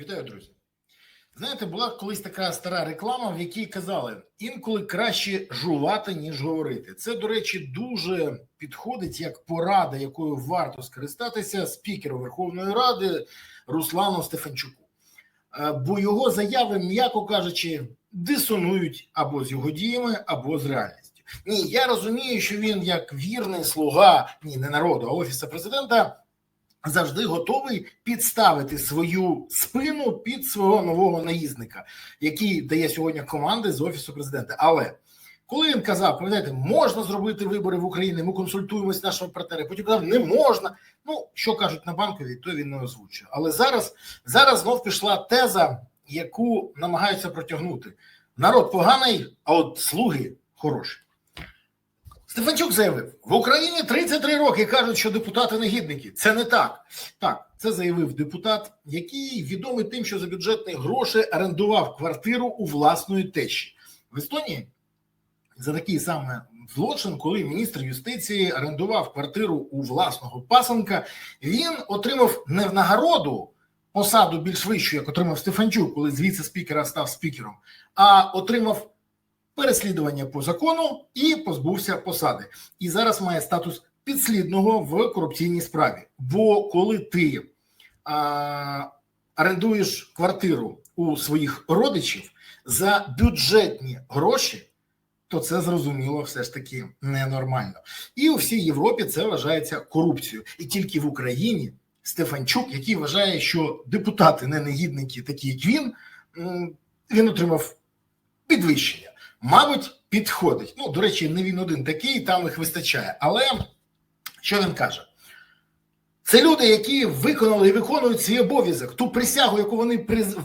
Вітаю, друзі. Знаєте, була колись така стара реклама, в якій казали: інколи краще жувати, ніж говорити. Це, до речі, дуже підходить як порада, якою варто скористатися спікеру Верховної Ради Руслану Стефанчуку. Е, Бо його заяви, м'яко кажучи, дисонують або з його діями, або з реальністю. Ні, я розумію, що він як вірний слуга ні, не народу, а офісу президента завжди готовий підставити свою спину під свого нового наїзника, який дає сьогодні команди з офісу президента. Але коли він казав, пам'ятаєте, можна зробити вибори в Україні, ми консультуємося з нашими партнерами. Потім казав, не можна. Ну що кажуть на банковій, то він не озвучує. Але зараз зараз знов пішла теза, яку намагаються протягнути. Народ поганий, а от слуги хороші. Стефанчук заявив: в Україні 33 роки кажуть, що депутати негідники. Це не так. Так, це заявив депутат, який відомий тим, що за бюджетні гроші орендував квартиру у власної тещі в Естонії. За такий саме злочин, коли міністр юстиції орендував квартиру у власного пасенка, він отримав не в нагороду посаду більш вищу, як отримав Стефанчук, коли з віце-спікера став спікером, а отримав переслідування по закону і позбувся посади. І зараз має статус підслідного в корупційній справі. Бо коли ти а, орендуєш квартиру у своїх родичів за бюджетні гроші, то це зрозуміло все ж таки ненормально. І у всій Європі це вважається корупцією. І тільки в Україні Стефанчук, який вважає, що депутати не негідники, такі як він, він отримав підвищення. Мабуть, підходить. Ну, до речі, не він один такий, там їх вистачає. Але що він каже? Це люди, які виконали і виконують свій обов'язок, ту присягу, яку вони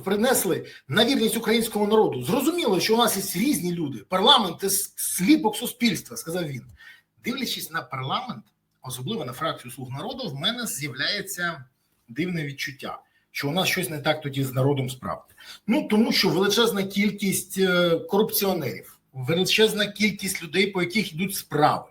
принесли на вірність українському народу. Зрозуміло, що у нас є різні люди. Парламент це сліпок суспільства, сказав він. Дивлячись на парламент, особливо на фракцію слуг народу, в мене з'являється дивне відчуття, що у нас щось не так тоді з народом справді. Ну тому що величезна кількість е, корупціонерів, величезна кількість людей, по яких йдуть справи,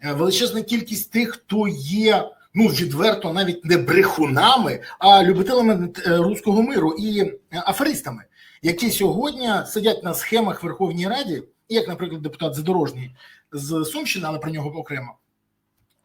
е, величезна кількість тих, хто є ну відверто навіть не брехунами, а любителями е, руського миру і аферистами, які сьогодні сидять на схемах в Верховній Раді, як, наприклад, депутат Задорожній з Сумщини, але про нього окремо.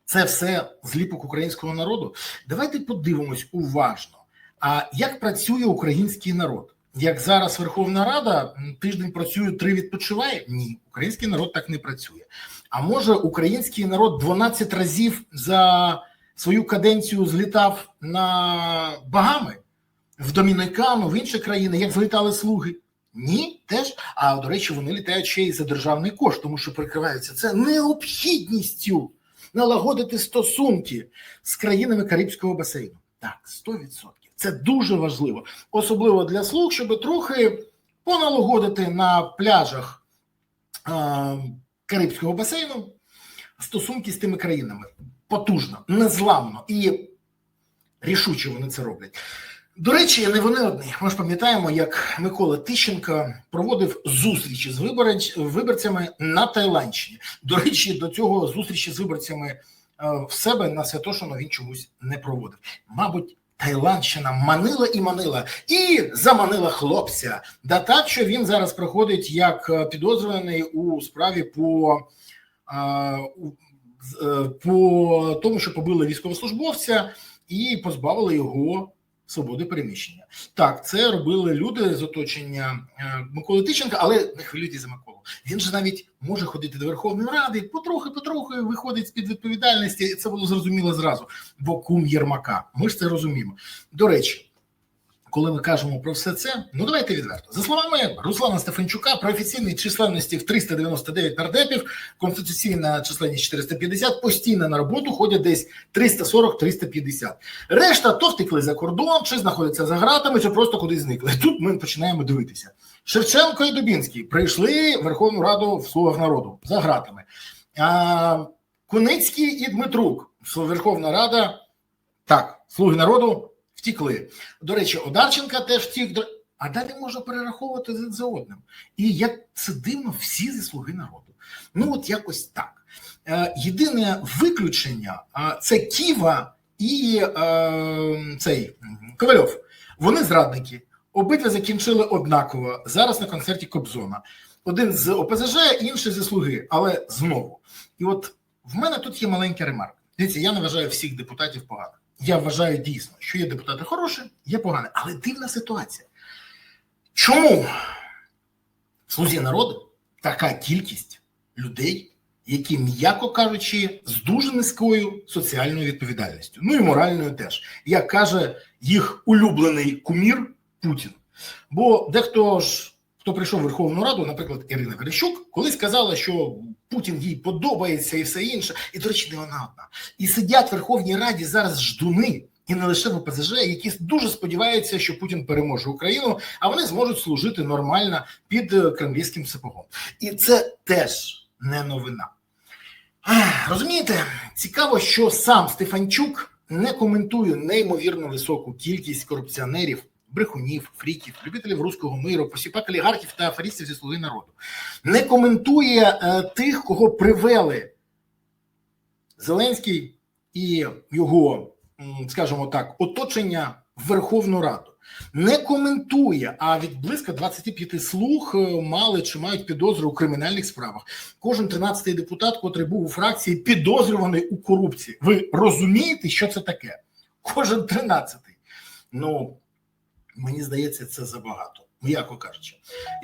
Це все зліпок українського народу. Давайте подивимось уважно. А як працює український народ? Як зараз Верховна Рада тиждень працює, три відпочиває? Ні, український народ так не працює. А може, український народ 12 разів за свою каденцію злітав на Багами в Домінікану, в інші країни, як злітали слуги? Ні, теж. А до речі, вони літають ще й за державний кошт, тому що прикриваються це необхідністю налагодити стосунки з країнами Карибського басейну. Так, 100%. Це дуже важливо, особливо для слуг, щоб трохи поналагодити на пляжах е, Карибського басейну стосунки з тими країнами. Потужно, незламно і рішуче вони це роблять. До речі, не вони одні. Ми ж пам'ятаємо, як Микола Тищенко проводив зустрічі з виборцями на Таїландщині. До речі, до цього зустрічі з виборцями е, в себе на Святошино він чомусь не проводив. Мабуть, Таїландщина манила і манила, і заманила хлопця. Да так, що він зараз проходить як е, підозрюваний у справі по, е, е, по тому, що побили військовослужбовця і позбавили його свободи переміщення. Так, це робили люди з оточення е, Миколи Тищенка, але не хвилюйтесь за Миколу. Він же навіть може ходити до Верховної Ради, потрохи, потрохи виходить з під відповідальності, це було зрозуміло зразу. Бо кум Єрмака. Ми ж це розуміємо. До речі. Коли ми кажемо про все це, ну давайте відверто. За словами Руслана Стефанчука, про офіційної численності в 399 нардепів, конституційна численність 450, постійно на роботу ходять десь 340-350. Решта то втекли за кордон, чи знаходяться за гратами, чи просто кудись зникли. Тут ми починаємо дивитися. Шевченко і Дубінський прийшли в Верховну Раду в слугах народу за гратами. А, Куницький і Дмитрук, Верховна Рада, так, слуги народу втікли. До речі, Одарченка теж втік. А далі можна перераховувати один за одним. І як це дивно, всі зі слуги народу. Ну, от якось так. Е, єдине виключення це Ківа і е, цей Ковальов. Вони зрадники. Обидва закінчили однаково зараз на концерті Кобзона. Один з ОПЗЖ, інший зі слуги, але знову. І от в мене тут є маленька ремарка. Дивіться, я не вважаю всіх депутатів поганими. Я вважаю дійсно, що є депутати хороші, є погані, але дивна ситуація. Чому в слузі народу така кількість людей, які, м'яко кажучи, з дуже низькою соціальною відповідальністю, ну і моральною теж, як каже їх улюблений кумір Путін. Бо дехто ж, хто прийшов в Верховну Раду, наприклад, Ірина Верещук, колись казала, що Путін їй подобається і все інше. І, до речі, не вона одна. І сидять в Верховній Раді зараз ждуни, і не лише в ОПЗЖ, які дуже сподіваються, що Путін переможе Україну, а вони зможуть служити нормально під е, кремлівським сапогом. І це теж не новина. Розумієте, цікаво, що сам Стефанчук не коментує неймовірно високу кількість корупціонерів, брехунів, фріків, любителів руського миру, посіпак олігархів та аферістів зі слуги народу. Не коментує е, тих, кого привели Зеленський і його, скажімо так, оточення в Верховну Раду. Не коментує, а від близько 25 слуг е, мали чи мають підозру у кримінальних справах. Кожен 13-й депутат, котрий був у фракції, підозрюваний у корупції. Ви розумієте, що це таке? Кожен 13-й. Ну мені здається, це забагато. М'яко кажучи,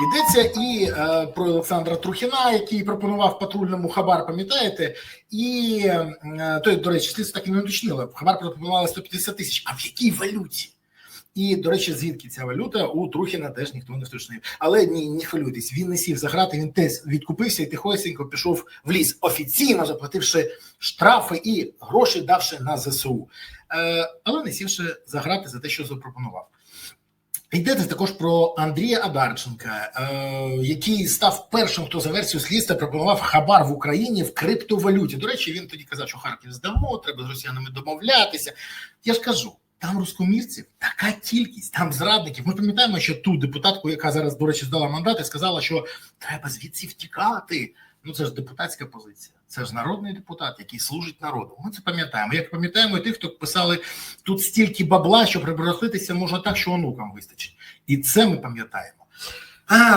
йдеться і е, про Олександра Трухіна, який пропонував патрульному хабар, пам'ятаєте? І е, той, до речі, слідство так і не уточнило. Хабар пропонували 150 тисяч. А в якій валюті? І, до речі, звідки ця валюта у Трухіна теж ніхто не вточнив. Але ні, не хвилюйтесь, він не сів за грати, він теж відкупився і тихосенько пішов в ліс, офіційно заплативши штрафи і гроші давши на ЗСУ. Е, але не сівши за грати за те, що запропонував. Йдеться також про Андрія Адарченка, е, який став першим, хто за версію слідства пропонував хабар в Україні в криптовалюті. До речі, він тоді казав, що Харків здамо, треба з росіянами домовлятися. Я ж кажу, там рускомірців така кількість, там зрадників. Ми пам'ятаємо, що ту депутатку, яка зараз, до речі, здала мандат, і сказала, що треба звідси втікати. Ну це ж депутатська позиція. Це ж народний депутат, який служить народу. Ми це пам'ятаємо. Як пам'ятаємо, і тих, хто писали тут стільки бабла, що прибрахлитися можна так, що онукам вистачить. І це ми пам'ятаємо.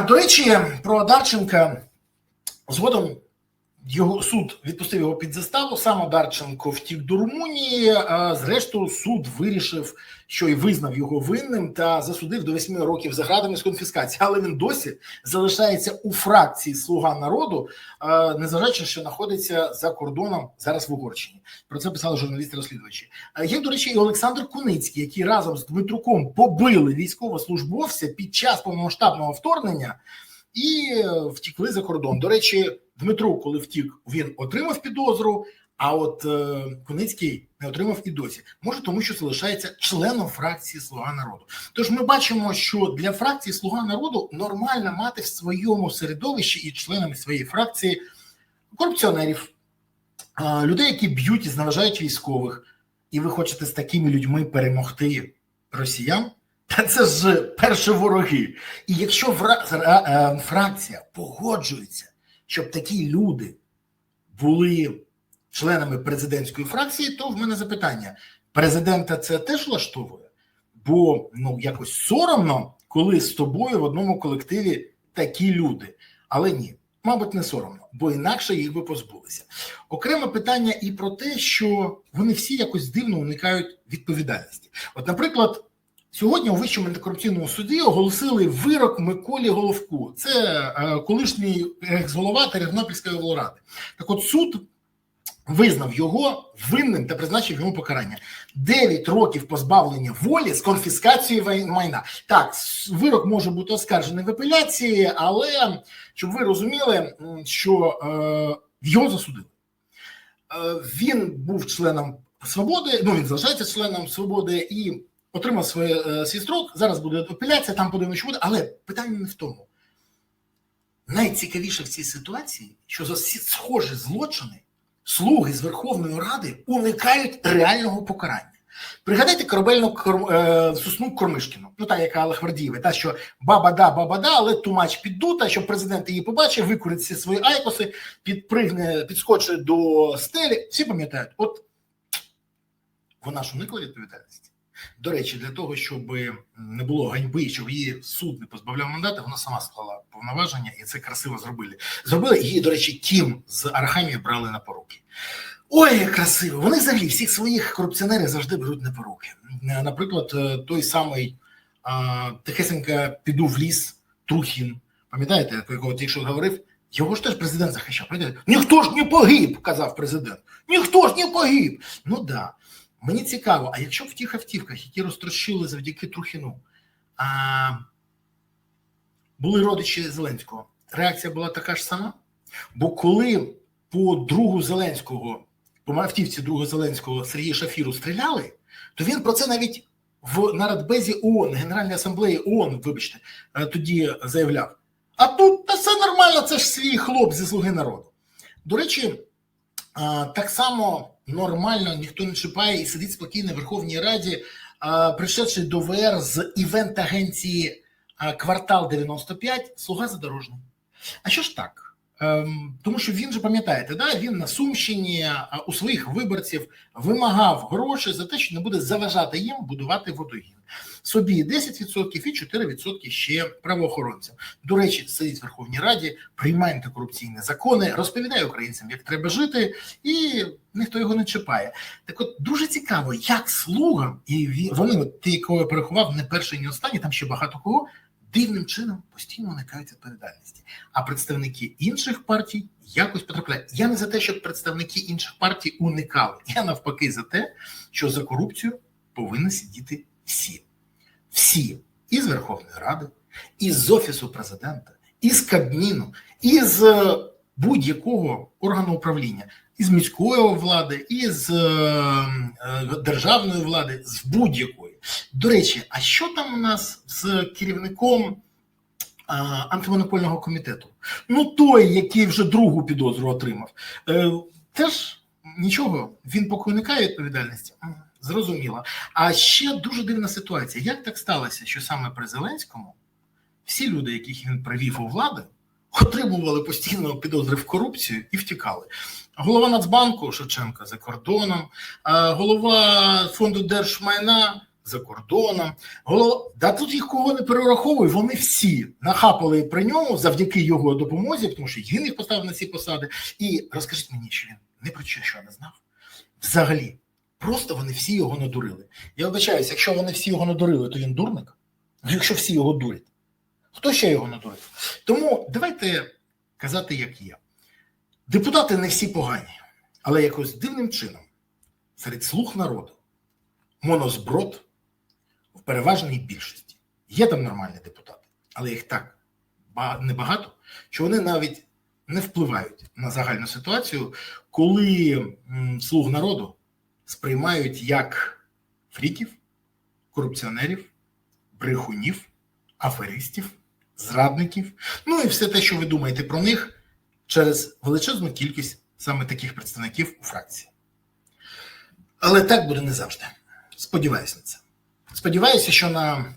До речі, про Дарченка згодом його суд відпустив його під заставу. Сам Одарченко втік до Румунії. Зрештою, суд вирішив, що і визнав його винним та засудив до 8 років за градами з конфіскації. Але він досі залишається у фракції Слуга народу, незважаючи, що знаходиться за кордоном зараз в Угорщині. Про це писали журналісти-розслідувачі. Є, до речі, і Олександр Куницький, який разом з Дмитруком побили військовослужбовця під час повномасштабного вторгнення і втікли за кордон. До речі, Дмитро, коли втік, він отримав підозру. А от е, Куницький не отримав і досі. Може, тому що залишається членом фракції Слуга народу. Тож ми бачимо, що для фракції Слуга народу нормально мати в своєму середовищі і членами своєї фракції корупціонерів, е, людей, які б'ють і зневажають військових. І ви хочете з такими людьми перемогти росіян? Та це ж перші вороги. І якщо фра- фракція погоджується, щоб такі люди були членами президентської фракції, то в мене запитання: президента це теж влаштовує? Бо ну якось соромно, коли з тобою в одному колективі такі люди. Але ні, мабуть, не соромно, бо інакше їх би позбулися. Окреме питання і про те, що вони всі якось дивно уникають відповідальності. От, наприклад. Сьогодні у Вищому антикорупційному суді оголосили вирок Миколі Головку. Це е, колишній екс-голова Тернопільської облради. Так от суд визнав його винним та призначив йому покарання. 9 років позбавлення волі з конфіскацією майна. Так, вирок може бути оскаржений в апеляції, але щоб ви розуміли, що е, його засудили. Е, він був членом свободи, ну він залишається членом свободи і отримав своє, е, свій строк, зараз буде апеляція, там подивимося, що буде, але питання не в тому. Найцікавіше в цій ситуації, що за всі схожі злочини слуги з Верховної Ради уникають реального покарання. Пригадайте корабельну кор... е, сосну Кормишкіну, ну та яка Лахвардієва, та що баба да, баба да, але тумач піддута, щоб президент її побачив, викурить всі свої айкоси, підпригне, підскочить до стелі. Всі пам'ятають, от вона ж уникла відповідальності. До речі, для того, щоб не було ганьби, щоб її суд не позбавляв мандата, вона сама склала повноваження, і це красиво зробили. Зробили її, до речі, Кім з Арахамії брали на поруки. Ой, як красиво! Вони взагалі всіх своїх корупціонерів завжди беруть на поруки. Наприклад, е, той самий а, тихесенько піду в ліс Трухін. Пам'ятаєте, якого тільки що говорив? Його ж теж президент захищав. Ніхто ж не погиб, казав президент. Ніхто ж не погиб. Ну да. Мені цікаво, а якщо в тих автівках, які розтрощили завдяки Трухіну, а, були родичі Зеленського, реакція була така ж сама? Бо коли по другу Зеленського, по автівці другого Зеленського Сергія Шафіру стріляли, то він про це навіть в на Радбезі ООН, Генеральній асамблеї ООН, вибачте, е, тоді заявляв. А тут та все нормально, це ж свій хлоп зі слуги народу. До речі, так само нормально ніхто не чіпає і сидить спокійно в Верховній Раді, прийшедши до ВР з івент-агенції Квартал 95, слуга задорожний. А що ж так? Ем, тому що він же пам'ятаєте, да він на Сумщині у своїх виборців вимагав гроші за те, що не буде заважати їм будувати водогін. Собі 10% і 4% ще правоохоронцям. До речі, сидить в Верховній Раді, приймає антикорупційні закони, розповідає українцям, як треба жити, і ніхто його не чіпає. Так, от дуже цікаво, як слугам, і вони, от ті, кого я переховав, не перший, ні останні, там ще багато кого дивним чином постійно уникають відповідальності. А представники інших партій якось потрапляють. Я не за те, щоб представники інших партій уникали. Я навпаки за те, що за корупцію повинні сидіти всі. Всі із Верховної Ради, із Офісу президента, із Кабміну, із е, будь-якого органу управління, із міської влади, із е, е, державної влади, з будь-якої. До речі, а що там у нас з керівником антимонопольного комітету? Ну, той, який вже другу підозру отримав, е, теж нічого, він уникає відповідальності. Зрозуміло. А ще дуже дивна ситуація. Як так сталося, що саме при Зеленському всі люди, яких він привів у владу, отримували постійно підозри в корупцію і втікали? Голова Нацбанку Шевченка за кордоном, голова фонду держмайна за кордоном. Голова да тут їх кого не перераховує. Вони всі нахапали при ньому завдяки його допомозі, тому що він їх поставив на ці посади. І розкажіть мені, що він не про що не знав взагалі. Просто вони всі його надурили. Я вибачаюсь, якщо вони всі його надурили, то він дурник. Якщо всі його дурять, хто ще його надурить? Тому давайте казати, як є. Депутати не всі погані, але якось дивним чином серед слуг народу монозброд в переважній більшості. Є там нормальні депутати, але їх так небагато, що вони навіть не впливають на загальну ситуацію, коли слуг народу сприймають як фріків, корупціонерів, брехунів, аферистів, зрадників. Ну і все те, що ви думаєте про них через величезну кількість саме таких представників у фракції. Але так буде не завжди. Сподіваюся на це. Сподіваюся, що на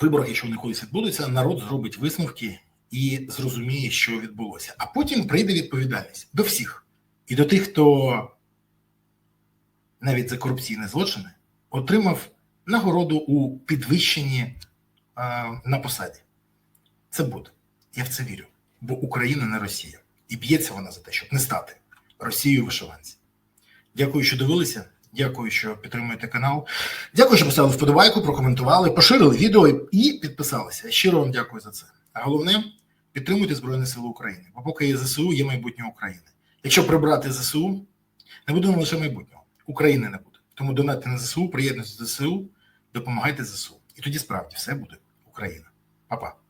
виборах, якщо вони колись відбудуться, народ зробить висновки і зрозуміє, що відбулося. А потім прийде відповідальність до всіх і до тих, хто навіть за корупційні злочини отримав нагороду у підвищенні а, на посаді. Це буде. Я в це вірю. Бо Україна не Росія. І б'ється вона за те, щоб не стати Росією вишиванці. Дякую, що дивилися. Дякую, що підтримуєте канал. Дякую, що поставили вподобайку, прокоментували, поширили відео і підписалися. Щиро вам дякую за це. А головне підтримуйте Збройні Сили України. Бо поки є ЗСУ, є майбутнє України. Якщо прибрати ЗСУ, не буде лише майбутнього. України не буде. Тому донатьте на ЗСУ, приєднуйтесь до ЗСУ, допомагайте ЗСУ. І тоді справді все буде Україна. Па-па.